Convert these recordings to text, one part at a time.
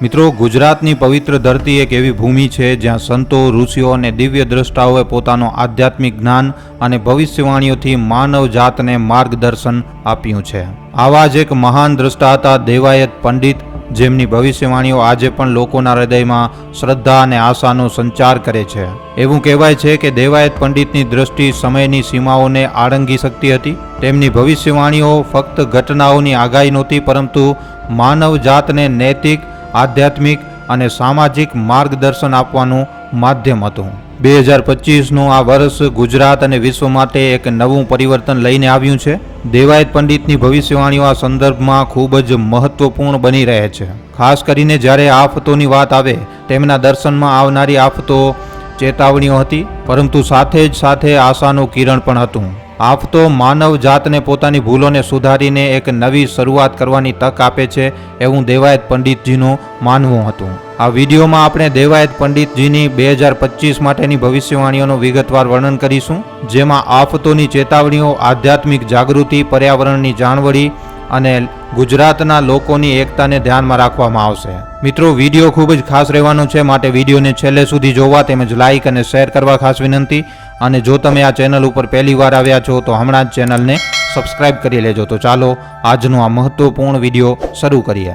મિત્રો, ગુજરાતની પવિત્ર ધરતી એક એવી ભૂમિ છે જ્યાં સંતો, ઋષિઓ અને દિવ્ય દ્રષ્ટાઓએ પોતાનો આધ્યાત્મિક જ્ઞાન અને ભવિષ્યવાણીઓથી માનવ જાતને માર્ગદર્શન આપ્યું છે. આવા જ એક મહાન દ્રષ્ટા હતા દેવાયત પંડિત, જેમની ભવિષ્યવાણીઓ આજે પણ લોકોના હૃદયમાં શ્રદ્ધા અને આશાનો સંચાર કરે છે. એવું કહેવાય છે કે દેવાયત પંડિતની દ્રષ્ટિ સમયની સીમાઓને આળંગી શકતી હતી. તેમની ભવિષ્યવાણીઓ ફક્ત ઘટનાઓની આગાહી નહોતી, પરંતુ માનવ જાતને નૈતિક આધ્યાત્મિક અને સામાજિક માર્ગદર્શન આપવાનું માધ્યમ હતું. બે હજાર પચીસનું આ વર્ષ ગુજરાત અને વિશ્વ માટે એક નવું પરિવર્તન લઈને આવ્યું છે. દેવાયત પંડિતની ભવિષ્યવાણીઓ આ સંદર્ભમાં ખૂબ જ મહત્વપૂર્ણ બની રહે છે. ખાસ કરીને જ્યારે આફતોની વાત આવે, તેમના દર્શનમાં આવનારી આફતો ચેતવણીઓ હતી, પરંતુ સાથે જ સાથે આશાનું કિરણ પણ હતું. આફતો માનવ જાતને પોતાની ભૂલોને સુધારીને એક નવી શરૂઆત કરવાની તક આપે છે એવું દેવાયત પંડિતજીનું માનવું હતું. આ વિડીયોમાં આપણે દેવાયત પંડિતજીની બે હજાર પચીસ માટેની ભવિષ્યવાણીઓનું વિગતવાર વર્ણન કરીશું, જેમાં આફતોની ચેતવણીઓ, આધ્યાત્મિક જાગૃતિ, પર્યાવરણની જાણવડી અને ગુજરાતના લોકોની એકતાને ધ્યાનમાં રાખવામાં આવશે. મિત્રો, વીડિયો ખૂબ જ ખાસ રહેવાનો છે, માટે વિડીયોને છેલ્લે સુધી જોવા તેમજ લાઇક અને શેર કરવા ખાસ વિનંતી. અને જો તમે આ ચેનલ ઉપર પહેલી વાર આવ્યા છો, તો હમણાં જ ચેનલને સબસ્ક્રાઇબ કરી લેજો. તો ચાલો, આજનો આ મહત્વપૂર્ણ વીડિયો શરૂ કરીએ.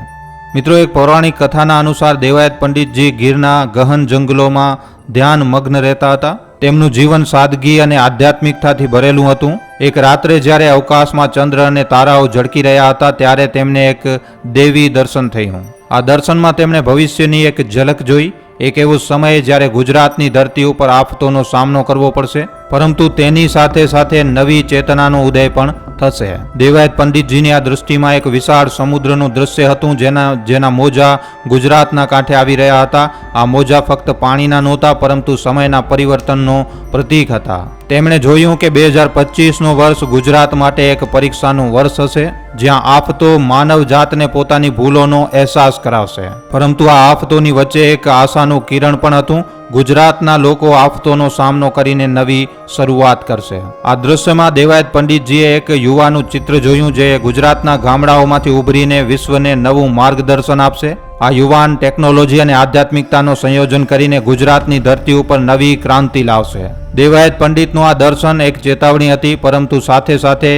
મિત્રો, એક પૌરાણિક કથાના અનુસાર દેવાયત પંડિતજી ગીરના ગહન જંગલોમાં ધ્યાન મગ્ન રહેતા હતા. તેમનું જીવન સાદગી અને આધ્યાત્મિકતાથી ભરેલું હતું. એક રાત્રે જ્યારે અવકાશમાં ચંદ્ર અને તારાઓ ઝળકી રહ્યા હતા, ત્યારે તેમને એક દેવી દર્શન થયું. આ દર્શનમાં તેમણે ભવિષ્યની એક ઝલક જોઈ. એક એવો સમય જ્યારે ગુજરાતની ધરતી ઉપર આફતોનો સામનો કરવો પડશે. પરંતુ તેની સાથે સાથે નવી ચેતનાનો ઉદય પણ થશે. દેવાયત પંડિતજીની આ દૃષ્ટિમાં એક વિશાળ સમુદ્રનું દૃશ્ય હતું, જેના જેના મોજા ગુજરાતના કાંઠે આવી રહ્યા હતા. આ મોજા ફક્ત પાણીના નહોતા, પરંતુ સમયના પરિવર્તનનો પ્રતીક હતા. તેમણે જોયું કે બે હજાર પચીસનો વર્ષ ગુજરાત માટે એક પરીક્ષાનું વર્ષ હશે, જ્યાં આફતો માનવ જાતને પોતાની ભૂલોનો અહેસાસ કરાવશે. પરંતુ આ આફતોની વચ્ચે એક આશાનું કિરણ પણ હતું ગુજરાતના લોકો આફતોનો સામનો કરીને નવી શરૂઆત કરશે. આ દૃશ્યમાં દેવાયત પંડિતજીએ એક યુવાનું ચિત્ર જોયું જે ગુજરાતના ગામડાઓમાંથી ઉભરીને વિશ્વને નવું માર્ગદર્શન આપશે. આ યુવાન ટેકનોલોજી અને આધ્યાત્મિકતાનો સંયોજન કરીને ગુજરાતની ધરતી ઉપર નવી ક્રાંતિ લાવશે. દેવાયત પંડિતનું આ દર્શન એક ચેતવણી હતી, પરંતુ સાથે સાથે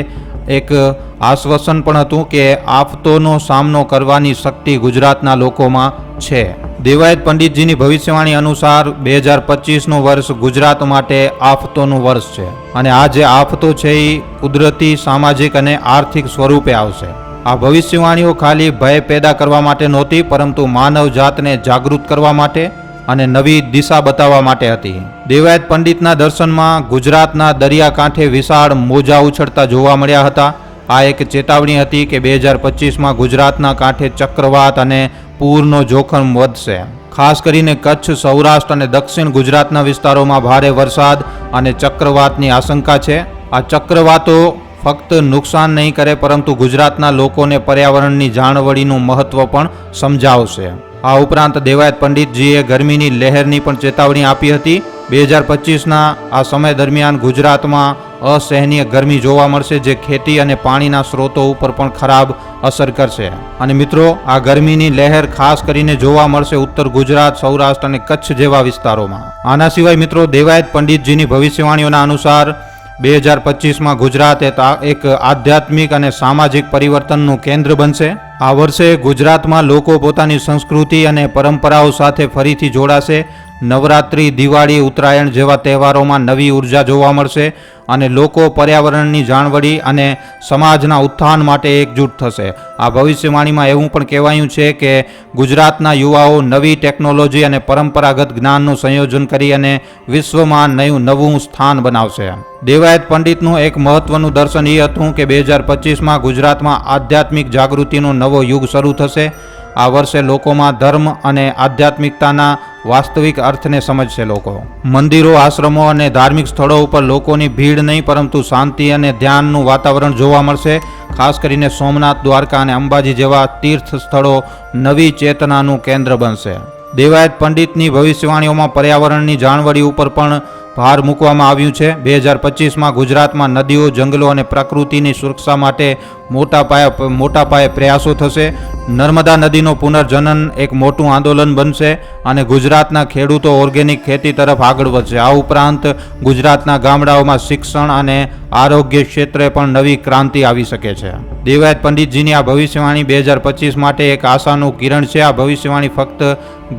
એક આશ્વાસન પણ હતું કે આફતોનો સામનો કરવાની શક્તિ ગુજરાતના લોકોમાં છે. દેવાયત પંડિતજીની ભવિષ્યવાણી અનુસાર બે હજાર પચીસનું વર્ષ ગુજરાત માટે આફતોનું વર્ષ છે અને આ જે આફતો છે એ કુદરતી, સામાજિક અને આર્થિક સ્વરૂપે આવશે. આ ભવિષ્યવાણીઓ ખાલી ભય પેદા કરવા માટે નહોતી, પરંતુ માનવ જાતને જાગૃત કરવા માટે અને નવી દિશા બતાવવા માટે હતી. દેવાયત પંડિતના દર્શનમાં ગુજરાતના દરિયાકાંઠે વિશાળ મોજા ઉછળતા જોવા મળ્યા હતા. આ એક ચેતવણી હતી કે બે હજાર પચીસમાં ગુજરાતના કાંઠે ચક્રવાત અને પૂરનો જોખમ વધશે. ખાસ કરીને કચ્છ, સૌરાષ્ટ્ર અને દક્ષિણ ગુજરાતના વિસ્તારોમાં ભારે વરસાદ અને ચક્રવાતની આશંકા છે. આ ચક્રવાતો ફક્ત નુકસાન નહીં કરે, પરંતુ ગુજરાતના લોકોને પર્યાવરણની જાણવડીનું મહત્વ પણ સમજાવશે. આ ઉપરાંત દેવાયત પંડિતજીએ ગરમીની લહેરની પણ ચેતવણી આપી હતી. બે હજાર પચીસના આ સમય દરમિયાન ગુજરાતમાં અસહનીય ગરમી જોવા મળશે જે ખેતી અને પાણીના સ્ત્રોતો ઉપર પણ ખરાબ અસર કરશે. અને મિત્રો, આ ગરમીની લહેર ખાસ કરીને જોવા મળશે ઉત્તર ગુજરાત, સૌરાષ્ટ્ર અને કચ્છ જેવા વિસ્તારોમાં. આના સિવાય મિત્રો, દેવાયત પંડિતજીની ભવિષ્યવાણીઓના અનુસાર બે હજાર પચીસમાં ગુજરાત એક આધ્યાત્મિક અને સામાજિક પરિવર્તનનું કેન્દ્ર બનશે. આ વર્ષે ગુજરાતમાં લોકો પોતાની સંસ્કૃતિ અને પરંપરાઓ સાથે ફરીથી જોડાશે. નવરાત્રિ, દિવાળી, ઉત્તરાયણ જેવા તહેવારોમાં નવી ઊર્જા જોવા મળશે અને લોકો પર્યાવરણની જાણવડી અને સમાજના ઉત્થાન માટે એકજૂટ થશે. આ ભવિષ્યવાણીમાં એવું પણ કહેવાયું છે કે ગુજરાતના યુવાઓ નવી ટેકનોલોજી અને પરંપરાગત જ્ઞાનનું સંયોજન કરી અને વિશ્વમાં નયું નવું સ્થાન બનાવશે. દેવાયત પંડિતનું એક મહત્વનું દર્શન એ હતું કે બે હજાર પચીસમાં ગુજરાતમાં આધ્યાત્મિક જાગૃતિનો નવો યુગ શરૂ થશે. આ વર્ષે લોકોમાં ધર્મ અને આધ્યાત્મિકતાના વાસ્તવિક અર્થને સમજશે લોકો. મંદિરો, આશ્રમો અને ધાર્મિક સ્થળો ઉપર લોકોની ભીડ નહીં, પરંતુ શાંતિ અને ધ્યાનનું વાતાવરણ જોવા મળશે. ખાસ કરીને સોમનાથ, દ્વારકા અને અંબાજી જેવા તીર્થ સ્થળો નવી ચેતનાનું કેન્દ્ર બનશે. દેવાયત પંડિતની ભવિષ્યવાણીઓમાં પર્યાવરણની જાણવડી ઉપર પણ ભાર મૂકવામાં આવ્યું છે. બે હજાર પચીસમાં ગુજરાતમાં નદીઓ, જંગલો અને પ્રકૃતિની સુરક્ષા માટે મોટા પાયે મોટા પાયે પ્રયાસો થશે. નર્મદા નદીનો પુનર્જનન એક મોટું આંદોલન બનશે અને ગુજરાતના ખેડૂતો ઓર્ગેનિક ખેતી તરફ આગળ વધશે. આ ઉપરાંત ગુજરાતના ગામડાઓમાં શિક્ષણ અને આરોગ્ય ક્ષેત્રે પણ નવી ક્રાંતિ આવી શકે છે. દેવાયત પંડિતજીની આ ભવિષ્યવાણી બે હજાર પચીસ માટે એક આશાનું કિરણ છે. આ ભવિષ્યવાણી ફક્ત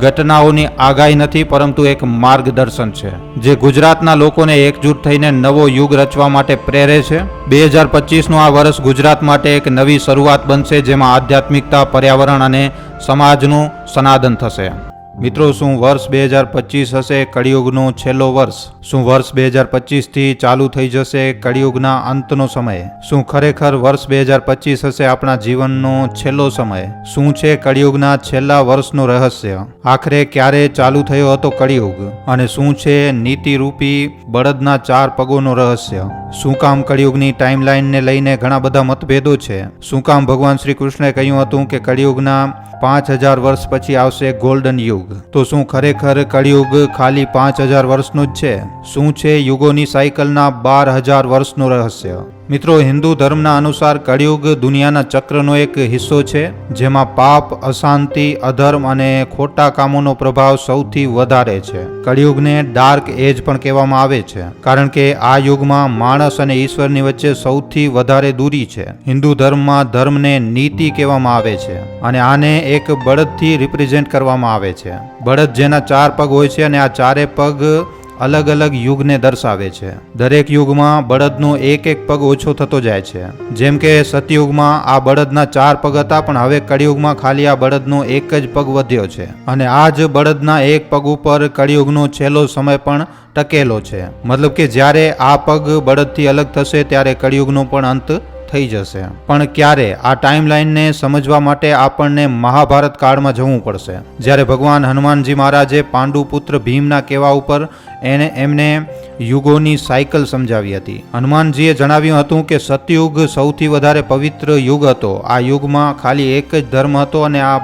ઘટનાઓની આગાહી નથી, પરંતુ એક માર્ગદર્શન છે, જે ગુજરાતના લોકોને એકજૂટ થઈને નવો યુગ રચવા માટે પ્રેરે છે. બે હજાર પચીસનું આ વર્ષ ગુજરાત માટે એક નવી શરૂઆત બનશે જેમાં આધ્યાત્મિકતા પર્યાવરણ અને સમાજનું સનાદન થશે. મિત્રો, શું વર્ષ બે હજાર પચીસ હશે? કળિયુગનો છેલ્લો વર્ષ. શું વર્ષ બે હજાર પચીસથી ચાલુ થઈ જશે કળિયુગના અંતનો સમય? શું ખરેખર વર્ષ બે હજાર પચીસ હશે આપણા જીવનનો છેલ્લો સમય? શું છે કળિયુગના છેલ્લા વર્ષનું રહસ્ય? આખરે ક્યારે ચાલુ થયો હતો કળિયુગ? અને શું છે નીતિરૂપી બળદના ચાર પગોનો રહસ્ય? શું કામ કળિયુગની ટાઈમલાઈનને લઈને ઘણા બધા મતભેદો છે? શું કામ ભગવાન શ્રી કૃષ્ણએ કહ્યું હતું કે કળિયુગના પાંચ હજાર વર્ષ પછી આવશે ગોલ્ડન યુગ? તો શું ખરેખર કળિયુગ ખાલી પાંચ હજાર વર્ષનું જ છે? શું છે યુગોની સાયકલના બાર હજાર વર્ષનું રહસ્ય? મિત્રો, હિન્દુ ધર્મના અનુસાર કળિયુગ દુનિયાના ચક્રનો એક હિસ્સો છે, જેમાં પાપ, અશાંતિ, અધર્મ અને ખોટા કામોનો પ્રભાવ સૌથી વધારે છે. કળિયુગને ડાર્ક એજ પણ કહેવામાં આવે છે, કારણ કે આ યુગમાં માણસ અને ઈશ્વરની વચ્ચે સૌથી વધારે દૂરી છે. હિન્દુ ધર્મમાં ધર્મને નીતિ કહેવામાં આવે છે અને આને એક બળદથી રિપ્રેઝેન્ટ કરવામાં આવે છે. બળદ જેના ચાર પગ હોય છે અને આ ચારે પગ અલગ અલગ યુગને દર્શાવે છે. દરેક યુગમાં બળદનો એક એક પગ ઓછો થતો જાય છે. જેમ કે સતયુગમાં આ બળદના ચાર પગ હતા, પણ હવે કળિયુગમાં ખાલી આ બળદનો એક જ પગ વધ્યો છે. અને આ જ બળદના એક પગ ઉપર કળિયુગનો છેલ્લો સમય પણ ટકેલો છે. મતલબ કે જ્યારે આ પગ બળદથી અલગ થશે, ત્યારે કળિયુગનો પણ અંત થઈ જશે. પણ ક્યારે? આ ટાઈમલાઈનને સમજવા માટે આપણને મહાભારત કાળમાં જવું પડશે. જ્યારે ભગવાન હનુમાનજી મહારાજે પાંડુપુત્ર ભીમના કહેવા ઉપર એને એમને યુગોની સાયકલ સમજાવી હતી. હનુમાનજીએ જણાવ્યું હતું કે સતયુગ સૌથી વધારે પવિત્ર યુગ હતો. આ યુગમાં ખાલી એક જ ધર્મ હતો અને આ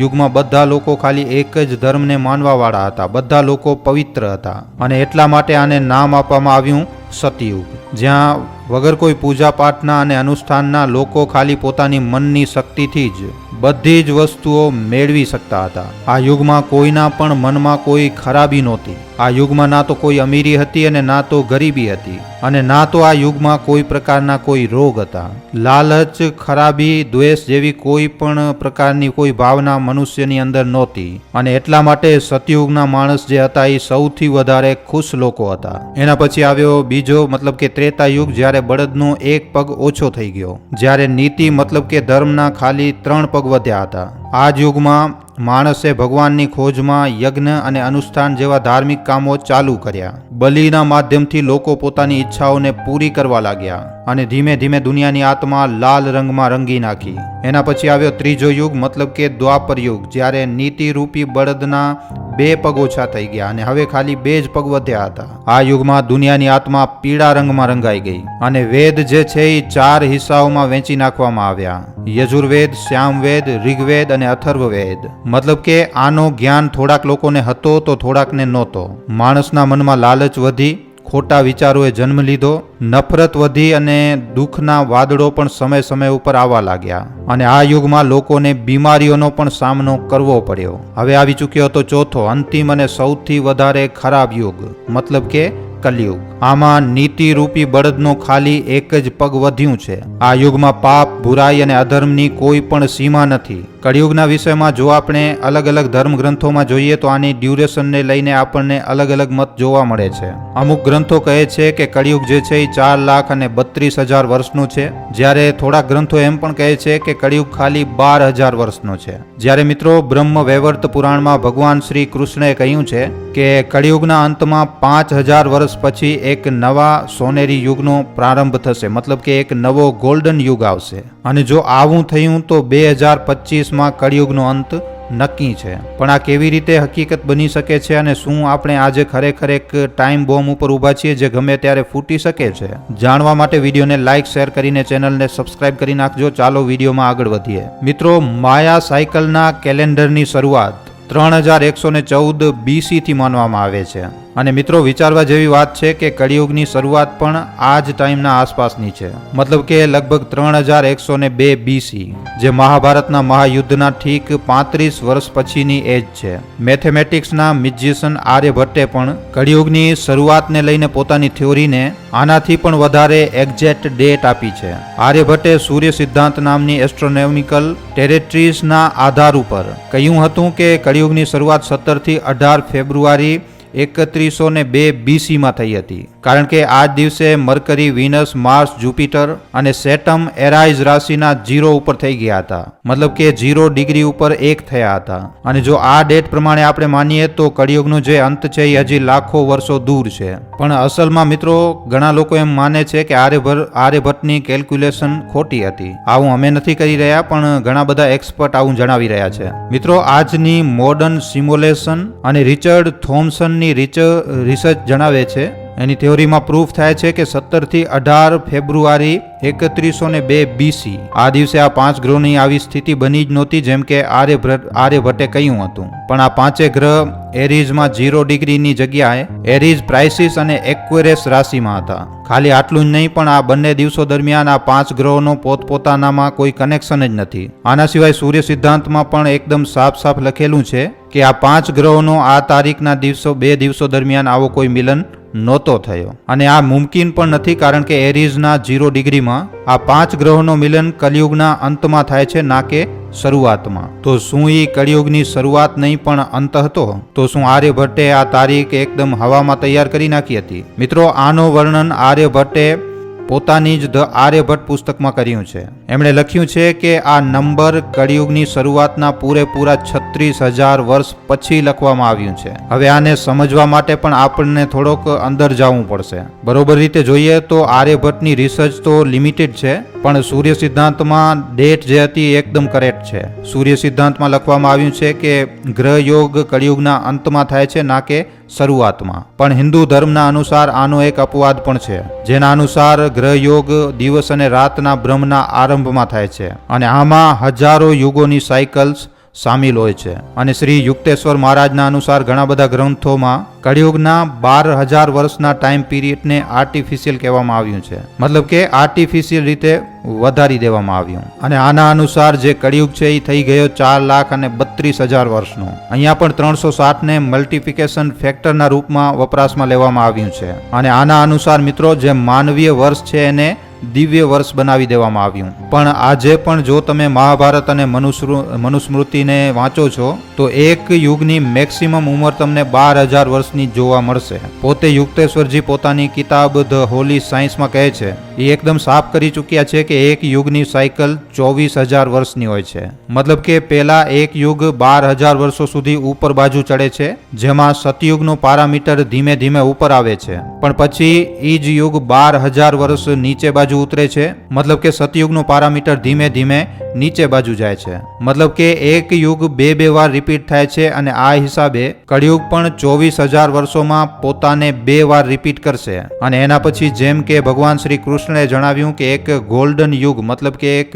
યુગમાં બધા લોકો ખાલી એક જ ધર્મને માનવાવાળા હતા. બધા લોકો પવિત્ર હતા. અને એટલા માટે આને નામ આપવામાં આવ્યું સતયુગ. જ્યાં વગર કોઈ પૂજા પાઠના અને અનુષ્ઠાનના લોકો ખાલી પોતાની મનની શક્તિથી જ બધી જ વસ્તુઓ મેળવી શકતા હતા. આ યુગમાં કોઈના પણ મનમાં કોઈ ખરાબી નહોતી. આ યુગમાં ના તો કોઈ અમીરી હતી અને ના તો ગરીબી હતી. અને ના તો આ યુગમાં કોઈ પ્રકારના કોઈ રોગ હતા. લાલચ, ખરાબી, દ્વેષ જેવી કોઈ પણ પ્રકારની કોઈ ભાવના મનુષ્યની અંદર નહોતી. અને એટલા માટે સતયુગના માણસ જે હતા એ સૌથી વધારે ખુશ લોકો હતા. એના પછી આવ્યો બીજો, મતલબ કે ત્રેતા યુગ, જ્યારે બળદનો એક પગ ઓછો થઈ ગયો. જ્યારે નીતિ મતલબ કે ધર્મના ખાલી ત્રણ પગ વધ્યા હતા. આ યુગમાં માણસે ભગવાનની ખોજમાં યજ્ઞ અને અનુષ્ઠાન જેવા ધાર્મિક કામો ચાલુ કર્યા. બલિના માધ્યમથી લોકો પોતાની ઈચ્છાઓને પૂરી કરવા લાગ્યા. અને ધીમે ધીમે દુનિયાની આત્મા લાલ રંગમાં રંગી નાખી. એના પછી આવ્યો ત્રીજો યુગ, મતલબ કે દ્વાપર યુગ, જ્યારે નીતિરૂપી બળદના બે પગ ઓછા થઈ ગયા અને હવે ખાલી બે જ પગ વધ્યા હતા. આ યુગમાં દુનિયાની આત્મા પીળા રંગમાં રંગાઈ ગઈ અને વેદ જે છે એ ચાર હિસ્સાઓમાં વેચી નાખવામાં આવ્યા. યજુર્વેદ, શ્યામવેદ, ઋગ્વેદ અને અથર્વવેદ. મતલબ કે આનો જ્ઞાન થોડાક લોકોને હતો તો થોડાકને નહોતો. માણસના મનમાં લાલચ વધી ખોટા વિચારોએ જન્મ લીધો, નફરત વધી અને દુઃખના વાદળો પણ સમય સમય ઉપર આવવા લાગ્યા. અને આ યુગમાં લોકોને બીમારીઓનો પણ સામનો કરવો પડ્યો. હવે આવી ચૂક્યો હતો ચોથો, અંતિમ અને સૌથી વધારે ખરાબ યુગ, મતલબ કે કલયુગ. આમાં નીતિરૂપી બળદનો ખાલી એક જ પગ વધ્યું છે. આ યુગમાં પાપ, બુરાઈ અને અધર્મની કોઈ પણ સીમા નથી. કળિયુગના વિષયમાં જો આપણે અલગ અલગ ધર્મ ગ્રંથોમાં જોઈએ તો આની ડ્યુરેશનને લઈને આપણને અલગ અલગ મત જોવા મળે છે. અમુક ગ્રંથો કહે છે કે કળિયુગ જે છે એ ચાર લાખ અને બત્રીસ હજાર વર્ષનું છે. જ્યારે થોડાક ગ્રંથો એમ પણ કહે છે કે કળિયુગ ખાલી બાર હજાર વર્ષનો છે. જ્યારે મિત્રો બ્રહ્મ વૈવર્ત પુરાણમાં ભગવાન શ્રી કૃષ્ણએ કહ્યું છે કે કળિયુગના અંતમાં પાંચ હજાર વર્ષ પછી એક નવા સોનેરી યુગનો પ્રારંભ થશે. મતલબ કે એક નવો ગોલ્ડન યુગ આવશે. અને જો આવું થયું તો બે હજાર પચીસમાં કળિયુગનો અંત નક્કી છે. પણ આ કેવી રીતે હકીકત બની શકે છે અને શું આપણે આજે ખરેખર એક ટાઈમ બોમ્બ ઉપર ઊભા છીએ જે ગમે ત્યારે ફૂટી શકે છે? જાણવા માટે વિડીયોને લાઇક શેર કરીને ચેનલને સબસ્ક્રાઇબ કરી નાખજો. ચાલો વિડીયોમાં આગળ વધીએ. મિત્રો, માયા સાયકલના કેલેન્ડરની શરૂઆત ત્રણ હજાર એકસો ને ચૌદ બીસીથી માનવામાં આવે છે. અને મિત્રો, વિચારવા જેવી વાત છે કે કળિયુગની શરૂઆત પણ આ જ ટાઈમના આસપાસની છે. મતલબ કે લગભગ ત્રણ હજાર એકસો ને બે બીસી જે મહાભારતના મહાયુદ્ધના ઠીક પાંત્રીસ વર્ષ પછીની એજ છે. મેથેમેટિક્સના મિજિશિયન આર્યભટ્ટે પણ કળિયુગની શરૂઆતને લઈને પોતાની થિયોરીને આનાથી પણ વધારે એક્ઝેક્ટ ડેટ આપી છે. આર્યભટ્ટે સૂર્ય સિદ્ધાંત નામની એસ્ટ્રોનોમિકલ ટેરેટરીઝના આધાર ઉપર કહ્યું હતું કે કળિયુગની શરૂઆત સત્તરથી અઢાર ફેબ્રુઆરી એકત્રીસો ને બે બીસીમાં થઈ હતી. કારણ કે આ દિવસે મરકરી, વિનસ, માર્સ, જુપિટર અને સેટમ એરાઇઝ રાશિના જીરો ઉપર થઈ ગયા હતા. મતલબ કે જીરો ડિગ્રી ઉપર એક થયા હતા. અને જો આ ડેટ પ્રમાણે આપણે માનીએ તો કળિયુગનો જે અંત છે એ હજી લાખો વર્ષો દૂર છે. પણ અસલમાં મિત્રો, ઘણા લોકો એમ માને છે કે આર્યભર, આર્યભટ્ટની કેલ્ક્યુલેશન ખોટી હતી. આવું અમે નથી કરી રહ્યા, પણ ઘણા બધા એક્સપર્ટ આવું જણાવી રહ્યા છે. મિત્રો, આજની મોડર્ન સિમ્યુલેશન અને રિચર્ડ થોમ્સનની રિસર્ચ જણાવે છે. એની થિયોરીમાં પ્રૂફ થાય છે કે સત્તરથી અઢાર ફેબ્રુઆરી એકત્રીસો ને બે બીસી. આ દિવસે આ પાંચ ગ્રહોની આવી સ્થિતિ બની જ નહોતી જેમ કે આર્યભટ્ટ આર્યભટ્ટે કહ્યું હતું. પણ આ પાંચે ગ્રહ એરીઝમાં જીરો ડિગ્રીની જગ્યાએ એરીઝ પ્રાઇસિસ અને એક્વેરેસ રાશિમાં હતા. ખાલી આટલું જ નહીં, પણ આ બંને દિવસો દરમિયાન આ પાંચ ગ્રહોનો પોતપોતાનામાં કોઈ કનેક્શન જ નથી. આના સિવાય સૂર્ય સિદ્ધાંતમાં પણ એકદમ સાફ સાફ લખેલું છે કે આ પાંચ ગ્રહોનો આ તારીખના દિવસો બે દિવસો દરમિયાન આવો કોઈ મિલન નહોતો થયો. અને આ મુમકિન પણ નથી, કારણ કે એરીઝના જીરો ડિગ્રીમાં આ પાંચ ગ્રહોનો મિલન કલિયુગના અંતમાં થાય છે, ના કે શરૂઆતમાં. તો શું એ કળિયુગની શરૂઆત નહીં પણ અંત હતો? તો શું આર્યભટ્ટે આ તારીખ એકદમ હવામાં તૈયાર કરી નાખી હતી? મિત્રો, આનો વર્ણન આર્યભટ્ટે પોતાની જ ધ આર્યભટ્ટ પુસ્તકમાં કર્યું છે. એમણે લખ્યું છે કે આ નંબર કળિયુગની શરૂઆતના પૂરેપૂરા છત્રીસ હજાર વર્ષ પછી લખવામાં આવ્યું છે. હવે આને સમજવા માટે પણ આપણને થોડોક અંદર જવું પડશે. બરોબર રીતે જોઈએ તો આર્યભટ્ટની રિસર્ચ તો લિમિટેડ છે. પણ સૂર્ય સિદ્ધાંતમાં ડેટ જે હતી એકદમ કરેક્ટ છે. સૂર્ય સિદ્ધાંતમાં લખવામાં આવ્યું છે કે ગ્રહ યોગ કળિયુગના અંતમાં થાય છે, ના કે શરૂઆતમાં. પણ હિન્દુ ધર્મના અનુસાર આનો એક અપવાદ પણ છે, જેના અનુસાર ગ્રહ યોગ દિવસ અને રાતના બ્રહ્મના આરંભમાં થાય છે. અને આમાં હજારો યુગોની સાયકલ્સ સામેલ હોય છે. અને શ્રી યુક્તેશ્વર મહારાજના અનુસાર ઘણા બધા ગ્રંથોમાં કળિયુગના બાર હજાર વર્ષના ટાઈમ પીરિયડને આર્ટિફિશિયલ કહેવામાં આવ્યું છે. મતલબ કે આર્ટિફિશિયલ રીતે વધારી દેવામાં આવ્યું. અને આના અનુસાર જે કળિયુગ છે એ થઈ ગયો ચાર લાખ અને બત્રીસ હજાર વર્ષનો. અહીંયા પણ ત્રણસો સાઠને મલ્ટિફિકેશન ફેક્ટરના રૂપમાં વપરાશમાં લેવામાં આવ્યું છે. અને આના અનુસાર મિત્રો જે માનવીય વર્ષ છે એને દિવ્ય વર્ષ બનાવી દેવામાં આવ્યું. પણ આજે પણ જો તમે મહાભારત અને મનુસ્મૃતિને વાંચો છો, તો એક યુગની મેક્સિમમ ઉંમર તમને બાર હજાર વર્ષની જોવા મળશે. પોતે યુક્તેશ્વરજી પોતાની કિતાબ ધ હોલી સાયન્સમાં કહે છે, એ એકદમ સાફ કરી ચૂક્યા છે કે એક યુગની સાયકલ ચોવીસ હજાર વર્ષની હોય છે. મતલબ કે પહેલા એક યુગ બાર હજાર વર્ષો સુધી ઉપર બાજુ ચડે છે, જેમાં સતયુગનો પારામીટર ધીમે ધીમે ઉપર આવે છે. પણ પછી એ જ યુગ બાર હજાર વર્ષ નીચે બાજુ ઉતરે છે. મતલબ કે સતયુગનું પારામીટર ધીમે ધીમે નીચે બાજુ જાય છે. મતલબ કે એક યુગ બે બે વાર રિપીટ થાય છે અને આ હિસાબે કળિયુગ પણ ચોવીસ હજાર વર્ષોમાં પોતાને બે વાર રિપીટ કરશે. અને એના પછી જેમ કે ભગવાન શ્રી કૃષ્ણે જણાવ્યું કે એક ગોલ્ડન યુગ, મતલબ કે એક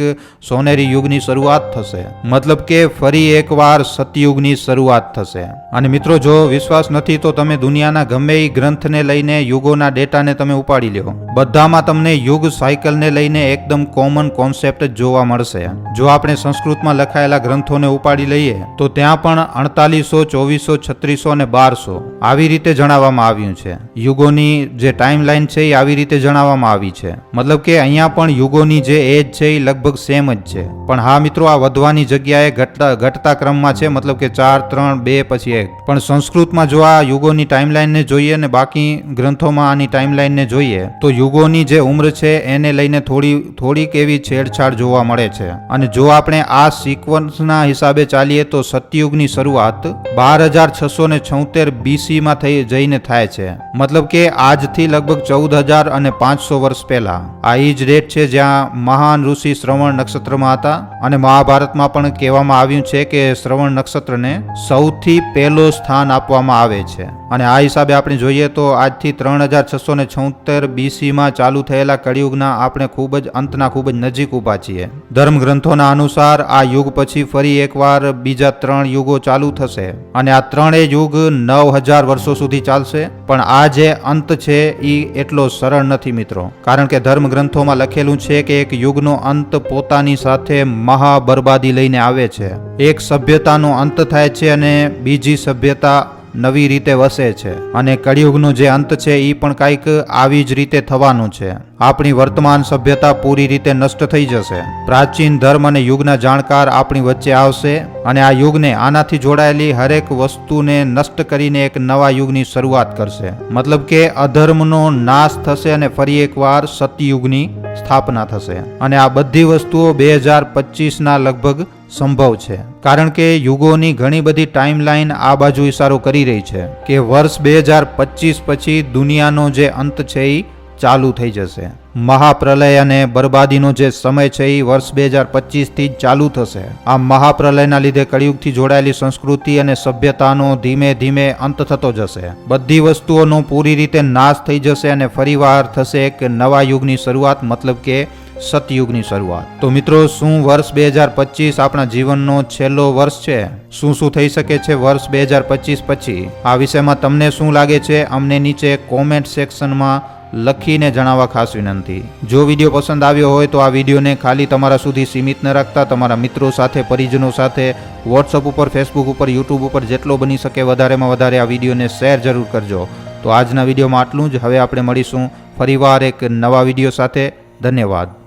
સોનેરી યુગની શરૂઆત થશે. મતલબ કે ફરી એકવાર સતયુગની શરૂઆત થશે. અને મિત્રો, જો વિશ્વાસ નથી, તો તમે દુનિયાના ગમે એ ગ્રંથને લઈને યુગોના ડેટાને તમે ઉપાડી લ્યો. બધામાં તમને યુગ સાયકલને લઈને એકદમ કોમન કોન્સેપ્ટ જોવા મળશે. જો આપણે સંસ્કૃતમાં લખાયેલા ગ્રંથોને ઉપાડી લઈએ, તો ત્યાં પણ અડતાલીસો, ચોવીસો, છત્રીસો અને બારસો આવી રીતે જણાવવામાં આવ્યું છે. યુગોની જે ટાઈમ લાઈન છે એ આવી રીતે જણાવવામાં આવી છે. મતલબ કે અહીંયા પણ યુગોની જે એજ છે એ લગભગ સેમ જ છે. પણ હા મિત્રો, આ વધવાની જગ્યાએ ઘટતા ઘટતા ક્રમમાં છે, મતલબ કે ચાર, ત્રણ, બે પછી એક. પણ સંસ્કૃતમાં જો આ યુગોની ટાઈમલાઈનને જોઈએ ને બાકી ગ્રંથોમાં આની ટાઈમલાઈનને જોઈએ, તો યુગોની જે ઉંમર છે એને લઈને થોડી, થોડીક એવી છેડછાડ જોવા મળે છે. અને જો આપણે આ સિક્વન્સના હિસાબે ચાલીએ તો સતયુગની શરૂઆત બાર હજાર છસો ને છોતેર બીસીમાં થઈ જઈને થાય છે. મતલબ કે આજથી લગભગ ચૌદ હજાર અને પાંચસો વર્ષ પહેલા. આ એ જ ડેટ છે જ્યાં મહાન ઋષિ શ્રવણ નક્ષત્રમાં હતા. અને મહાભારતમાં પણ કહેવામાં આવ્યું છે કે શ્રવણ નક્ષત્રને સૌથી પહેલો સ્થાન આપવામાં આવે છે. અને આ હિસાબે આપણે જોઈએ તો આજથી ત્રણ હજાર છસો ને છોતેર બીસીમાં ચાલુ થયેલા કળિયુગના આપણે ખૂબ જ અંતના ખૂબ જ નજીક ઊભા છીએ. ધર્મગ્રંથોના અનુસાર આ યુગ પછી ફરી એકવાર બીજા ત્રણ યુગો ચાલુ થશે. અને આ ત્રણેય યુગ નવ હજાર વર્ષો સુધી ચાલશે. પણ આ જે અંત છે એ એટલો સરળ નથી મિત્રો. કારણ કે ધર્મ ગ્રંથોમાં લખેલું છે કે એક યુગનો અંત પોતાની સાથે મહાબરબાદી લઈને આવે છે. એક સભ્યતાનો અંત થાય છે અને બીજી સભ્યતા નવી રીતે વસે છે અને કળિયુગનો જે અંત છે એ પણ કાંઈક આવી જ રીતે થવાનું છે. આપણી વર્તમાન સભ્યતા પૂરી રીતે નષ્ટ થઈ જશે. પ્રાચીન ધર્મ અને યુગના જાણકાર આપણી વચ્ચે આવશે અને આ યુગને આનાથી જોડાયેલી હરેક વસ્તુને નષ્ટ કરીને એક નવા યુગની શરૂઆત કરશે. મતલબ કે અધર્મનો નાશ થશે અને ફરી એકવાર સતયુગની સ્થાપના થશે. અને આ બધી વસ્તુઓ બે હજાર પચીસના લગભગ સંભવ છે. કારણ કે યુગોની ઘણી બધી ટાઈમલાઈન આ બાજુ ઇશારો કરી રહી છે કે વર્ષ બે હજાર પચીસ પછી દુનિયાનો જે અંત છે એ ચાલુ થઈ જશે. મહાપ્રલય અને બરબાદીનો જે સમય છે એ વર્ષ બે હજાર પચીસથી જ ચાલુ થશે. આ મહાપ્રલયના લીધે કળિયુગથી જોડાયેલી સંસ્કૃતિ અને સભ્યતાનો ધીમે ધીમે અંત થતો જશે. બધી વસ્તુઓનો પૂરી રીતે નાશ થઈ જશે અને ફરીવાર થશે એક નવા યુગની શરૂઆત. મતલબ કે સતયુગની શરૂઆત. તો મિત્રો, શું વર્ષ બે હજાર પચીસ આપણા જીવનનો છેલ્લો વર્ષ છે? શું શું થઈ શકે છે વર્ષ બે હજાર પચીસ પછી? આ વિષયમાં તમને શું લાગે છે? અમને નીચે કોમેન્ટ સેક્શનમાં લખીને જણાવવા ખાસ વિનંતી. જો વીડિયો પસંદ આવ્યો હોય તો આ વિડીયોને ખાલી તમારા સુધી સીમિત ન રાખતા, તમારા મિત્રો સાથે, પરિજનો સાથે વોટ્સઅપ ઉપર ફેસબુક ઉપર યુટ્યુબ ઉપર જેટલો બની શકે વધારેમાં વધારે આ વિડીયોને શેર જરૂર કરજો. તો આજના વિડીયોમાં આટલું જ. હવે આપણે મળીશું ફરીવાર એક નવા વીડિયો સાથે. ધન્યવાદ.